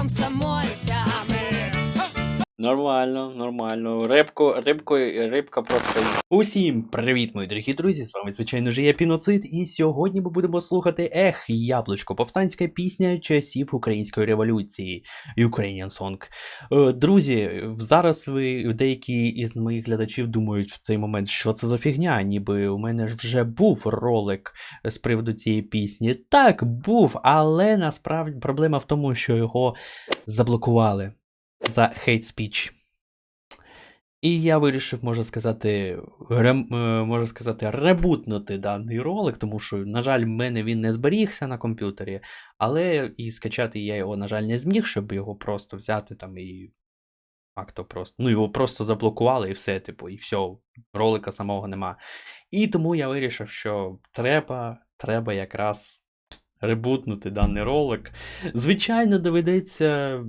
комсомольцями. Нормально, нормально. Рибку, рибку, рибка просто. Усім привіт, мої дорогі друзі! З вами, звичайно ж, я Піноцид, і сьогодні ми будемо слухати Ех, Яблучко, повстанська пісня часів української революції. Ukrainian Song. Е, Друзі, зараз ви деякі із моїх глядачів думають в цей момент, що це за фігня, ніби у мене ж вже був ролик з приводу цієї пісні. Так, був, але насправді проблема в тому, що його заблокували за хейт спіч. І я вирішив, можна сказати, рем, е, можна сказати, ребутнути даний ролик, тому що, на жаль, в мене він не зберігся на комп'ютері, але і скачати я його, на жаль, не зміг, щоб його просто взяти там і. Як просто. Ну, його просто заблокували і все, типу, і все, ролика самого нема. І тому я вирішив, що треба, треба якраз ребутнути даний ролик. Звичайно, доведеться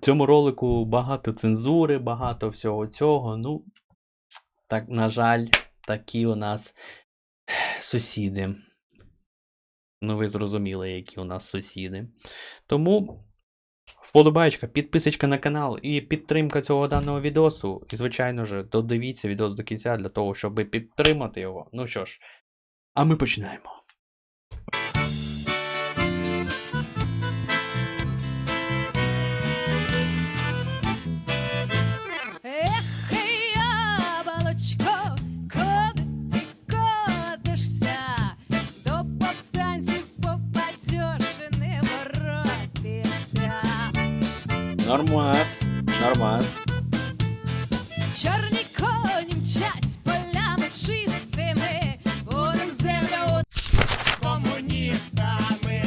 цьому ролику багато цензури, багато всього цього. Ну, так, на жаль, такі у нас сусіди. Ну, ви зрозуміли, які у нас сусіди. Тому. Вподобайка, підписочка на канал і підтримка цього даного відосу. І, звичайно ж, додивіться відос до кінця для того, щоб підтримати його. Ну що ж, а ми починаємо. Нормас, нормас. Чорні коні мчать полями чистими, будем землю комуністами.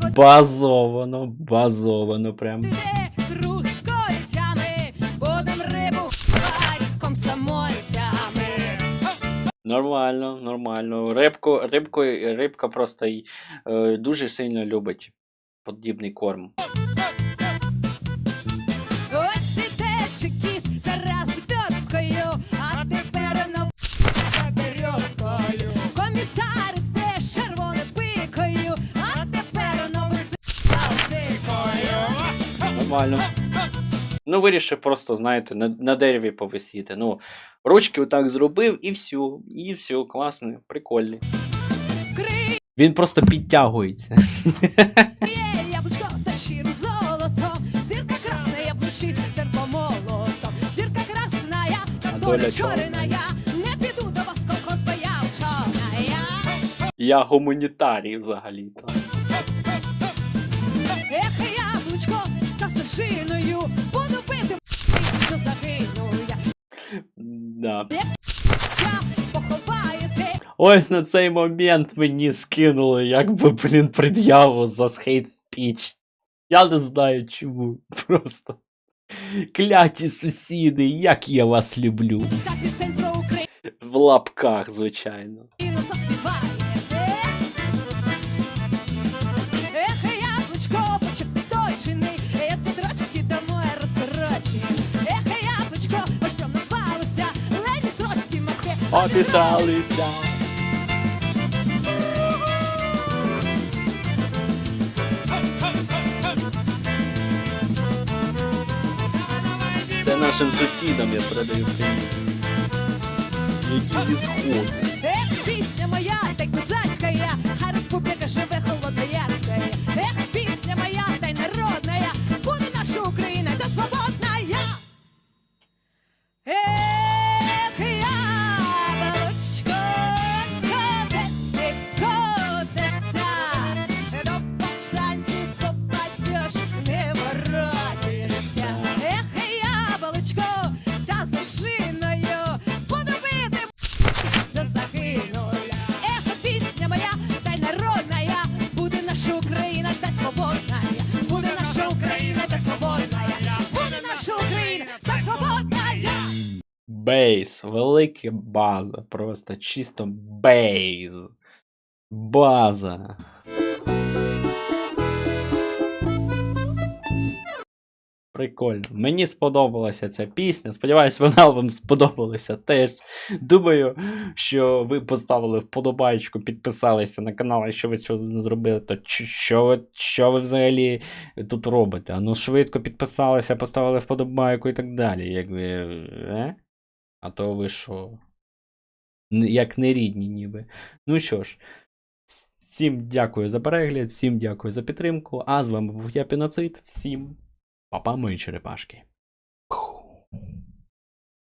Базовано, базовано прям. Де круги коліцями, будем рибу комсомольцями. Нормально, нормально. Рибку, рибку, рибка просто й, е, дуже сильно любить подібний корм. Іде чекіс зараз з а тепер на за Березкою. Комісар іде з червоною пикою, а тепер на сикою. Нормально. Ну, вирішив просто, знаєте, на, на дереві повисіти. Ну, ручки отак зробив і все. І все, класно, прикольний. Він просто підтягується. яблучко та щиро золото, та А доля доля чорна я, не піду до вас, колхоз, бо я вчора я. Я гуманітарій взагалі-то. Ех, яблучко, та сушиною буду пити до загину я. Да. Ось на цей момент мені скинули, якби, блін, пред'яву за хейт спіч. Я не знаю чому. Просто. Кляті сусіди, як я вас люблю. та пісень про Україну В лапках, звичайно. заспіваєте. Ех, яблучко, почек точений, я Петровський домой розкорочений. Ех, яблучко, ось що назвалося. Описалися. Нашим сусідам я передаю привіт. Які зі сходу. Е, пісня моя, так я, а республіка живе холодноярская. Україна та свободна. Буде наша Україна та свободна. Бейс, велика база, просто чисто бейс. База. Прикольно. Мені сподобалася ця пісня. Сподіваюсь, вона вам сподобалася теж. Думаю, що ви поставили вподобайку, підписалися на канал, якщо ви цього не зробили, то що ви, що ви взагалі тут робите? А ну швидко підписалися, поставили вподобайку і так далі. Як ви. Е? А то ви що? Як не рідні, ніби. Ну що ж. Всім дякую за перегляд, всім дякую за підтримку. А з вами був я Піноцид. Всім па-па, мої черепашки.